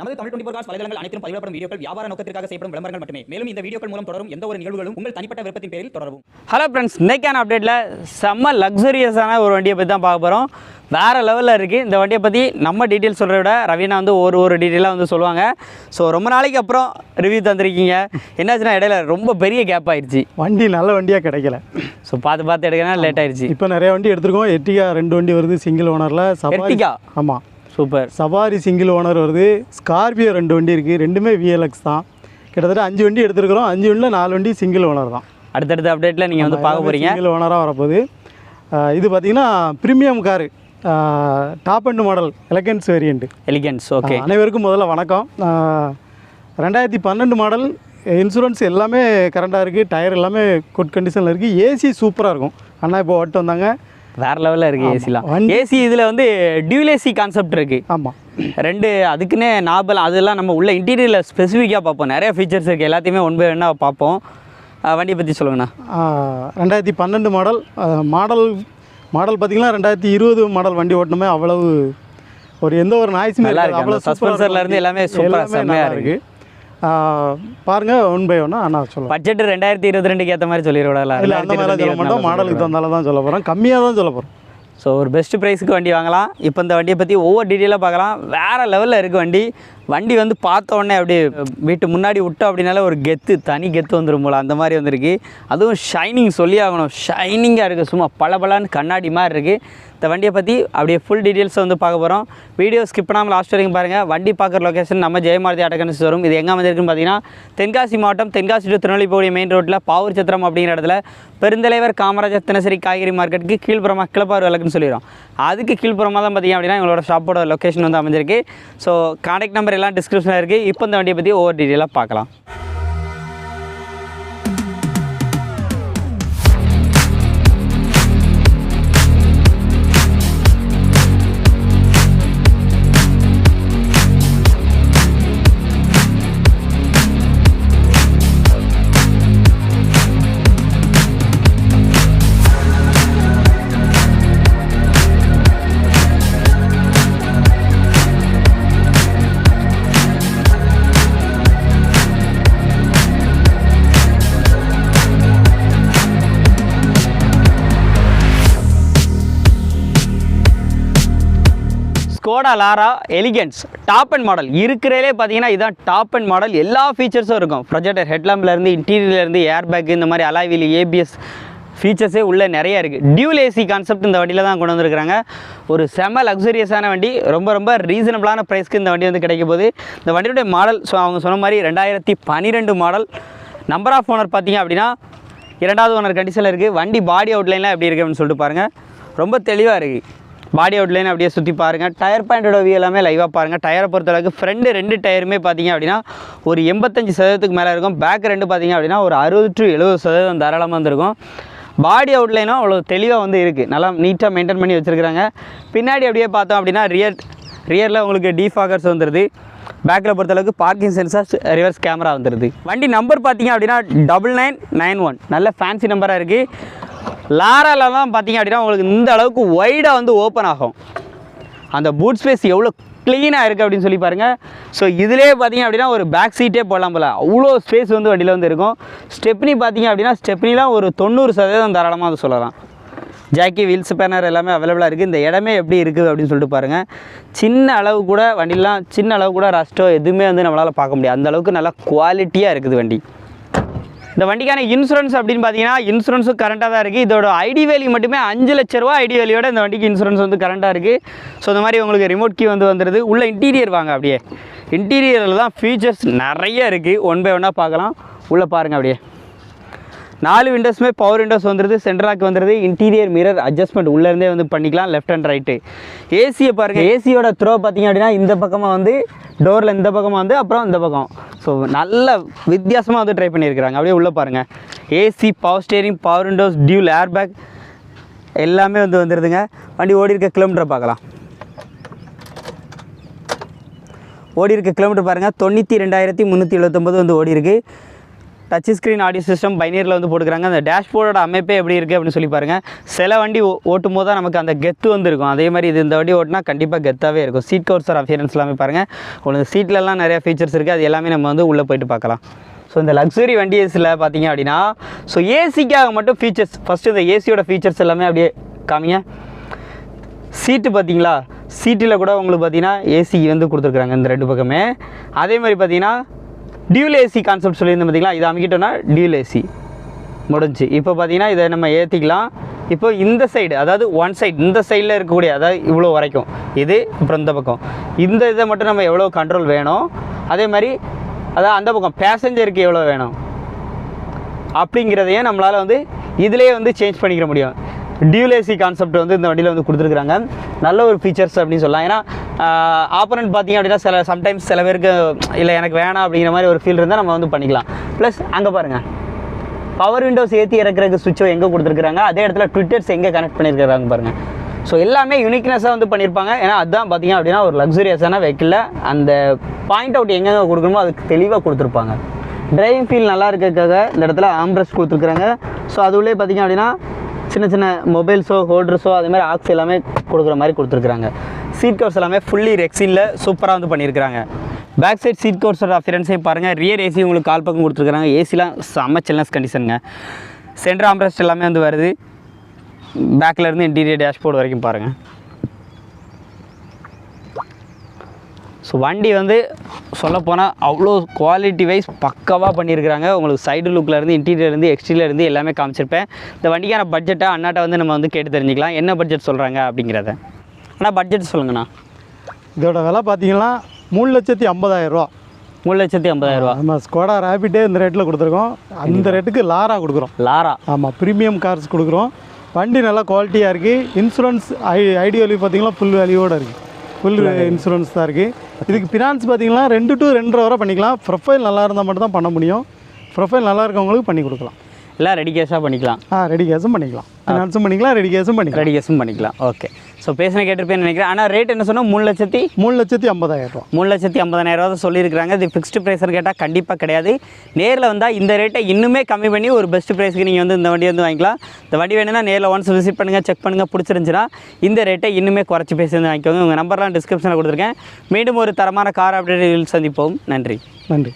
நமது Tamil twenty cos வலைதளங்கள் அனைத்தும் பதிவிடப்படும் வீடியோக்கள் வியாபார நோக்கத்திற்காக செய்யப்படும் விளம்பரங்கள் மட்டுமே. மேலும் இந்த வீடியோக்கள் மூலம் தொடரும் எந்த ஒரு நிகழ்வுகளும் உங்கள் தனிப்பட்ட விருப்பத்தின் பேரில் தொடரவும். ஹலோ ஃப்ரெண்ட்ஸ் இன்னைக்கான அப்டேட்டில் செம்ம லக்ஸரியஸான ஒரு வண்டியை பற்றி தான் பார்க்க போகிறோம் வேறு லெவலில் இருக்குது இந்த வண்டியை பற்றி நம்ம டீட்டெயில் சொல்கிறத விட ரவீனா வந்து ஒரு ஒரு டீட்டெயிலாக வந்து சொல்லுவாங்க. ஸோ ரொம்ப நாளைக்கு அப்புறம் ரிவ்யூ தந்திருக்கீங்க. என்னாச்சுன்னா இடையில ரொம்ப பெரிய கேப் ஆயிடுச்சு வண்டி நல்ல வண்டியாக கிடைக்கல. ஸோ பார்த்து பார்த்து எடுக்கணும் லேட் ஆயிடுச்சு இப்போ நிறைய வண்டி எடுத்திருக்கோம். எர்டிகா ரெண்டு வண்டி வருது சிங்கிள் ஓனரில் Ertiga? ஆமாம் சூப்பர். சவாரி சிங்கிள் ஓனர் வருது. ஸ்கார்பியோ ரெண்டு வண்டி இருக்குது ரெண்டுமே விஎல்எக்ஸ் தான். கிட்டத்தட்ட அஞ்சு வண்டி எடுத்திருக்கிறோம். அஞ்சு வண்டியில் நாலு வண்டி சிங்கிள் ஓனர் தான். அடுத்தடுத்த அப்டேட்டில் நீங்கள் வந்து பார்க்க போகிறீங்க சிங்கிள் ஓனராக வரப்போகுது. இது பார்த்தீங்கன்னா premium car top end model elegance variant elegance okay அனைவருக்கும் முதல்ல வணக்கம். ரெண்டாயிரத்தி பன்னெண்டு மாடல் இன்சூரன்ஸ் எல்லாமே கரண்டாக இருக்குது டயர் எல்லாமே குட் கண்டிஷனில் இருக்குது ஏசி சூப்பராக இருக்கும். அண்ணா இப்போ ஓட்டு வந்தாங்க. வேறு லெவலில் இருக்குது ஏசிலாம் ஏசி இதில் வந்து டியூல் ஏசி கான்செப்ட் இருக்குது ஆமாம் ரெண்டு அதுக்குன்னே நாபல் அதெல்லாம் நம்ம உள்ள இன்டீரியரில் ஸ்பெசிஃபிக்காக பார்ப்போம். நிறைய ஃபீச்சர்ஸ் இருக்குது எல்லாத்தையுமே ஒன் பை ஒன்னாக பார்ப்போம். வண்டியை பற்றி சொல்லுங்கண்ணா. ரெண்டாயிரத்தி பன்னெண்டு மாடல் மாடல் மாடல் பார்த்தீங்கன்னா ரெண்டாயிரத்தி இருபது மாடல் வண்டி ஓட்டணுமே அவ்வளவு ஒரு எந்த ஒரு நாய்ஸுமே இருக்காது. இருக்கும் இருந்து எல்லாமே வண்டி. சூப்பரா எல்லாமே பாருங்க ஒன் பை ஒன்னா அண்ணா சொல்லுவேன் பட்ஜெட் ரெண்டாயிரத்தி இருபத்தி ரெண்டுக்கு ஏற்ற மாதிரி சொல்லிடுவாடல இல்லை அந்த மாதிரிலாம் சொல்ல மாட்டோம். மாடலுக்கு தந்தால தான் சொல்ல போகிறோம் கம்மியாக தான் சொல்ல போகிறோம் ஸோ ஒரு பெஸ்ட் ப்ரைஸுக்கு வண்டி வாங்கலாம். இப்போ இந்த வண்டியை பற்றி ஒவ்வொரு டீட்டெயிலாக பார்க்கலாம். வேறு லெவலில் இருக்குது வண்டி. வண்டி வந்து பார்த்த உடனே அப்படியே வீட்டு முன்னாடி விட்டோம் அப்படின்னால ஒரு கெத்து தனி கெத்து வந்துடும் போல அந்த மாதிரி வந்திருக்கு. அதுவும் ஷைனிங் சொல்லி ஆகணும். ஷைனிங்காக இருக்குது சும்மா பளபளன்னு கண்ணாடி மாதிரி இருக்குது இந்த வண்டியை பற்றி அப்படியே ஃபுல் டீட்டெயில்ஸ் வந்து பார்க்க போகிறோம் வீடியோ ஸ்கிப் பண்ணாமல் லாஸ்ட் வரைக்கும் பாருங்கள் வண்டி பார்க்குற லொகேஷன் நம்ம ஜெயமாரதி அடக்கன்ஸ் வரும். இது எங்கே வந்திருக்குன்னு பார்த்தீங்கன்னா தென்காசி மாவட்டம் தென்காசி டு திருநெல்வேலி மெயின் ரோட்டில் பாவூர் சத்திரம் அப்படிங்கிற இடத்துல பெருந்தலைவர் காமராஜர் தினசரி காய்கறி மார்க்கெட்டுக்கு கீழ்ப்புறமா கிளப்பார் விளக்குன்னு சொல்லிடுறோம். அதுக்கு கீழ்ப்புறமா தான் பார்த்தீங்க அப்படின்னா எங்களோட ஷாப்போட லொக்கேஷன் வந்து அமைஞ்சிருக்கு. ஸோ கான்டாக்ட் நம்பர் எல்லாம் டிஸ்கிரிப்ஷனில் இருக்குது இப்போ இந்த வண்டியை பற்றி ஒவ்வொரு டீட்டெயிலாக பார்க்கலாம். Skoda Laura elegance top end model இருக்கிறதே பார்த்தீங்கன்னா இதான் டாப் அண்ட் மாடல் எல்லா ஃபீச்சர்ஸும் இருக்கும். ப்ரொஜெக்டர் ஹெட்லாம்ப்லேருந்து இன்டீரியர்லேருந்து ஏர் பேக் இந்த மாதிரி அலாய்வீல் ஏபிஎஸ் ஃபீச்சர்ஸே உள்ளே நிறைய இருக்குது டியூல் ஏசி கான்செப்ட் இந்த வண்டியில் தான் கொண்டு வந்திருக்காங்க ஒரு செம லக்ஸரியஸான வண்டி. ரொம்ப ரொம்ப ரீசனபிளான ப்ரைஸ்க்கு இந்த வண்டி வந்து கிடைக்க போகுது. இந்த வண்டியுடைய மாடல் ஸோ அவங்க சொன்ன மாதிரி ரெண்டாயிரத்தி பன்னிரெண்டு மாடல் நம்பர் ஆஃப் ஓனர் பார்த்தீங்க அப்படின்னா இரண்டாவது ஓனர் கண்டிஷனில் இருக்குது வண்டி பாடி அவுட்லைன்லாம் எப்படி இருக்குது அப்படின்னு சொல்லிட்டு பாருங்கள் ரொம்ப தெளிவாக இருக்குது பாடி அவுட்லைன் அப்படியே சுற்றி பாருங்கள் டயர் பாயிண்டோட வியூ எல்லாமே லைவாக பாருங்கள் டயரை பொறுத்தளவுக்கு ஃப்ரெண்டு ரெண்டு டயருமே பார்த்தீங்க அப்படின்னா ஒரு எண்பத்தஞ்சு சதவீதத்துக்கு மேலே இருக்கும். பேக் ரெண்டு பார்த்தீங்க அப்படின்னா ஒரு அறுபது டு எழுபது சதவீதம் தாராளமாக வந்திருக்கும். பாடி அவுட்லைனும் அவ்வளோ தெளிவாக வந்து இருக்குது நல்லா நீட்டாக மெயின்டைன் பண்ணி வச்சுருக்காங்க பின்னாடி அப்படியே பார்த்தோம் அப்படின்னா ரியர் ரியரில் உங்களுக்கு டீஃபாகர்ஸ் வந்துடுது பேக்கில் பொறுத்தளவுக்கு பார்க்கிங் சென்சார்ஸ் ரிவர்ஸ் கேமரா வந்துடுது வண்டி நம்பர் பார்த்தீங்க அப்படின்னா டபுள் நைன் நைன் ஒன் நல்ல ஃபேன்சி நம்பராக இருக்குது லாரால தான் பார்த்தீங்க அப்படின்னா உங்களுக்கு இந்த அளவுக்கு ஒய்டாக வந்து ஓப்பன் ஆகும். அந்த பூட் ஸ்பேஸ் எவ்வளோ க்ளீனாக இருக்குது அப்படின்னு சொல்லி பாருங்கள் ஸோ இதிலே பார்த்தீங்க அப்படின்னா ஒரு பேக் சீட்டே போடலாம் போல். அவ்வளோ ஸ்பேஸ் வந்து வண்டியில் வந்து இருக்கும். ஸ்டெப்னி பார்த்தீங்க அப்படின்னா ஸ்டெப்னிலாம் ஒரு தொண்ணூறு சதவீதம் தாராளமாக வந்து சொல்லலாம். ஜாக்கி வீல்ஸ் பேனர் எல்லாமே அவைலபிளாக இருக்குது இந்த இடமே எப்படி இருக்குது அப்படின்னு சொல்லிட்டு பாருங்கள் சின்ன அளவு கூட வண்டிலாம் சின்ன அளவு கூட ரஸ்ட்டோ எதுவுமே வந்து நம்மளால் பார்க்க முடியாது. அந்த அளவுக்கு நல்லா குவாலிட்டியாக இருக்குது வண்டி. இந்த வண்டிக்கான இன்சூரன்ஸ் அப்படின்னு பார்த்தீங்கன்னா இன்சூரன்ஸும் கரண்ட்டாக தான் இருக்குது இதோட ஐடி வேல்யூ மட்டுமே அஞ்சு லட்ச ரூபா ஐடி வேல்யூட இந்த வண்டிக்கு இன்சூரன்ஸ் வந்து கரண்ட்டாக இருக்குது ஸோ இந்த மாதிரி உங்களுக்கு ரிமோட் கீ வந்து வந்துடுது உள்ள இன்டீரியர் வாங்க அப்படியே. இன்டீரியரில் தான் ஃபீச்சர்ஸ் நிறைய இருக்குது ஒன் பை ஒன்னாக பார்க்கலாம். உள்ளே பாருங்கள் அப்படியே. நாலு விண்டோஸுமே பவர் விண்டோஸ் வந்துடுது சென்ட்ராக் வந்துடுது இன்டீரியர் மிரர் அட்ஜஸ்ட்மெண்ட் உள்ளேருந்தே வந்து பண்ணிக்கலாம் லெஃப்ட் அண்ட் ரைட்டு ஏசியை பாருங்கள் ஏசியோட த்ரோ பார்த்தீங்க அப்படின்னா இந்த பக்கமாக வந்து டோரில் இந்த பக்கமாக வந்து அப்புறம் இந்த பக்கம். ஸோ நல்ல வித்தியாசமாக வந்து ட்ரை பண்ணியிருக்கிறாங்க. அப்படியே உள்ளே பாருங்கள் AC power steering power windows dual air bag எல்லாமே வந்து வந்துடுதுங்க வண்டி ஓடி இருக்க கிலோமீட்டரை பார்க்கலாம். ஓடி இருக்க கிலோமீட்டர் பாருங்கள் தொண்ணூற்றி ரெண்டாயிரத்தி முந்நூற்றி எழுபத்தொம்பது வந்து ஓடி இருக்குது டச் ஸ்க்ரீன் ஆடியோ சிஸ்டம் பைனியரில் வந்து போட்டுக்கிறாங்க. அந்த டேஷ்போர்டோட அமைப்பே எப்படி இருக்குது அப்படின்னு சொல்லி பாருங்கள் சில வண்டி ஓ- ஓட்டும் போது தான் நமக்கு அந்த கெத்து வந்துருக்கும். அதே மாதிரி இது இந்த வண்டி ஓட்டினா கண்டிப்பாக கெத்தாகவே இருக்கும். சீட் கவர்ஸர் அஃபியரன்ஸ் எல்லாமே பாருங்கள் உங்களுக்கு சீட்லலாம் நிறையா ஃபீச்சர்ஸ் இருக்குது அது எல்லாமே நம்ம வந்து உள்ளே போயிட்டு பார்க்கலாம். ஸோ இந்த லக்ஸுரி வண்டிஸில் பார்த்தீங்க அப்படின்னா ஸோ ஏசிக்காக மட்டும் ஃபீச்சர்ஸ் ஃபஸ்ட்டு இந்த ஏசியோட ஃபீச்சர்ஸ் எல்லாமே அப்படியே காமிங்க. சீட்டு பார்த்தீங்களா? சீட்டில் கூட உங்களுக்கு பார்த்தீங்கன்னா ஏசி வந்து கொடுத்துருக்குறாங்க இந்த ரெண்டு பக்கமே. அதே மாதிரி பார்த்தீங்கன்னா டியூல் ஏசி கான்செப்ட் சொல்லியிருந்தோம் பார்த்தீங்களா? இதை அமைக்கிட்டோன்னா டியூல் ஏசி முடிஞ்சு இப்போ பார்த்தீங்கன்னா இதை நம்ம ஏற்றிக்கலாம் இப்போ இந்த சைடு அதாவது ஒன் சைடு இந்த சைடில் இருக்கக்கூடிய அதாவது இவ்வளோ வரைக்கும். இது அப்புறம் இந்த பக்கம். இந்த இதை மட்டும் நம்ம எவ்வளோ கண்ட்ரோல் வேணும்? அதே மாதிரி அதாவது அந்த பக்கம் பேசஞ்சருக்கு எவ்வளோ வேணும்? அப்படிங்கிறதையும் நம்மளால் வந்து இதிலேயே வந்து சேஞ்ச் பண்ணிக்கிற முடியும். டியூலேசி கான்செப்ட் வந்து இந்த வண்டியில் வந்து கொடுத்துருக்குறாங்க. நல்ல ஒரு ஃபீச்சர்ஸ் அப்படின்னு சொல்லலாம். ஏன்னா ஆப்போனன்ட் பார்த்தீங்க அப்படின்னா சில சம்டைம்ஸ் சில பேருக்கு இல்லை எனக்கு வேணாம் அப்படிங்கிற மாதிரி ஒரு ஃபீல் இருந்தால் நம்ம வந்து பண்ணிக்கலாம். ப்ளஸ் அங்கே பாருங்கள் பவர் விண்டோஸ் ஏற்றி இறக்குறதுக்கு சுவிட்சோ எங்கே கொடுத்துருக்குறாங்க? அதே இடத்துல ட்விட்டர்ஸ் எங்கே கனெக்ட் பண்ணியிருக்கிறாங்க பாருங்கள் ஸோ எல்லாமே யூனிக்னஸாக வந்து பண்ணியிருப்பாங்க. ஏன்னா அதுதான் பார்த்தீங்க அப்படின்னா ஒரு லக்ஸுரியஸான வெஹிக்கிளில் அந்த பாயிண்ட் அவுட் எங்கெங்கே கொடுக்கணுமோ அதுக்கு தெளிவாக கொடுத்துருப்பாங்க. டிரைவிங் ஃபீல் நல்லா இருக்கிறதுக்காக இந்த இடத்துல ஆம்ப்ரஸ் கொடுத்துருக்குறாங்க. ஸோ அதுவுள்ளே பார்த்தீங்க அப்படின்னா சின்ன சின்ன மொபைல்ஸோ ஹோல்டர்ஸோ அதே மாதிரி ஆக்ஸ் எல்லாமே கொடுக்குற மாதிரி கொடுத்துருக்குறாங்க. சீட் கவர்ஸ் எல்லாமே ஃபுல்லி ரெக்ஸினில் சூப்பராக வந்து பண்ணியிருக்கிறாங்க. பேக் சைட் சீட் கவர்ஸோட அஃபியரன்ஸையும் பாருங்கள் ரியர் ஏசி உங்களுக்கு கால் பக்கம் கொடுத்துருக்குறாங்க. ஏசிலாம் செம்ம சில்னஸ் கண்டிஷனுங்க சென்டர் ஆம்ரஸ்ட் எல்லாமே வந்து வருது. பேக்கிலேருந்து இன்டீரியர் டேஷ்போர்டு வரைக்கும் பாருங்கள் ஸோ வண்டி வந்து சொல்லப்போனால் அவ்வளோ குவாலிட்டி வைஸ் பக்காவாக பண்ணியிருக்கிறாங்க. உங்களுக்கு சைடு லுக்கிலேருந்து இன்டீரியர்லேருந்து எக்ஸ்டீரியர்லேருந்து எல்லாமே காமிச்சிருப்பேன். இந்த வண்டிக்கான பட்ஜெட்டை அண்ணாட்ட வந்து நம்ம வந்து கேட்டு தெரிஞ்சுக்கலாம். என்ன பட்ஜெட் சொல்கிறாங்க அப்படிங்கிறத. ஆனால் பட்ஜெட் சொல்லுங்கண்ணா. இதோட விலை பார்த்தீங்கன்னா மூணு லட்சத்தி ஐம்பதாயிரம் ரூபா மூணு லட்சத்தி ஐம்பதாயிரம் ரூபா நம்ம ஸ்கோடா ரேபிட்டே இந்த ரேட்டில் கொடுத்துருக்கோம். அந்த ரேட்டுக்கு லாரா கொடுக்குறோம். லாரா ஆமாம் ப்ரீமியம் கார்ஸ் கொடுக்குறோம். வண்டி நல்லா குவாலிட்டியாக இருக்குது இன்சூரன்ஸ் ஐ ஐடி வேல்யூ பார்த்தீங்கன்னா ஃபுல் வேல்யூவோட இருக்குது ஃபுல் இன்சூரன்ஸ் தான் இருக்குது இதுக்கு ஃபினான்ஸ் பார்த்தீங்கன்னா ரெண்டு டு ரெண்டரை வரை பண்ணிக்கலாம். ப்ரொஃபைல் நல்லா இருந்தால் மட்டும் தான் பண்ண முடியும். ப்ரொஃபைல் நல்லா இருக்கவங்களுக்கு பண்ணி கொடுக்கலாம். எல்லாம் ரெடி கேஷாக பண்ணிக்கலாம். ஆ ரெடி கேஸும் பண்ணிக்கலாம். ஃபினான்ஸும் பண்ணிக்கலாம் ரெடி கேஸும் பண்ணிக்கலாம். ரெடி கேஷும் பண்ணிக்கலாம். ஓகே ஸோ பேசின கேட்டிருப்பேன்னு நினைக்கிறேன். ஆனால் ரேட் என்ன சொன்னால் மூணு லட்சத்தி மூணு லட்சத்தி ஐம்பதாயிரம் ரூபா. மூணு லட்சத்தி ஐம்பதாயிரம் ரூபா தான் சொல்லியிருக்காங்க இது ஃபிக்ஸ்டு ப்ரைஸ்னு கேட்டால் கண்டிப்பாக கிடையாது. நேரில் வந்தால் இந்த ரேட்டை இன்னுமே கம்மி பண்ணி ஒரு பெஸ்ட் ப்ரைஸ்க்கு நீங்கள் வந்து இந்த வண்டி வந்து வாங்கிக்கலாம். இந்த வண்டி வேணும்னா நேரில் ஒன்ஸ் விசிட் பண்ணுங்கள் செக் பண்ணுங்கள் பிடிச்சிருந்துச்சுன்னா இந்த ரேட்டை இன்னுமே குறைச்சி பேசி வந்து வாங்கிக்கோங்க. உங்கள் நம்பர்லாம் டிஸ்கிரிப்ஷனில் கொடுத்துருக்கேன். மீண்டும் ஒரு தரமான கார் அப்டேட்டில் சந்திப்போம். நன்றி. நன்றி.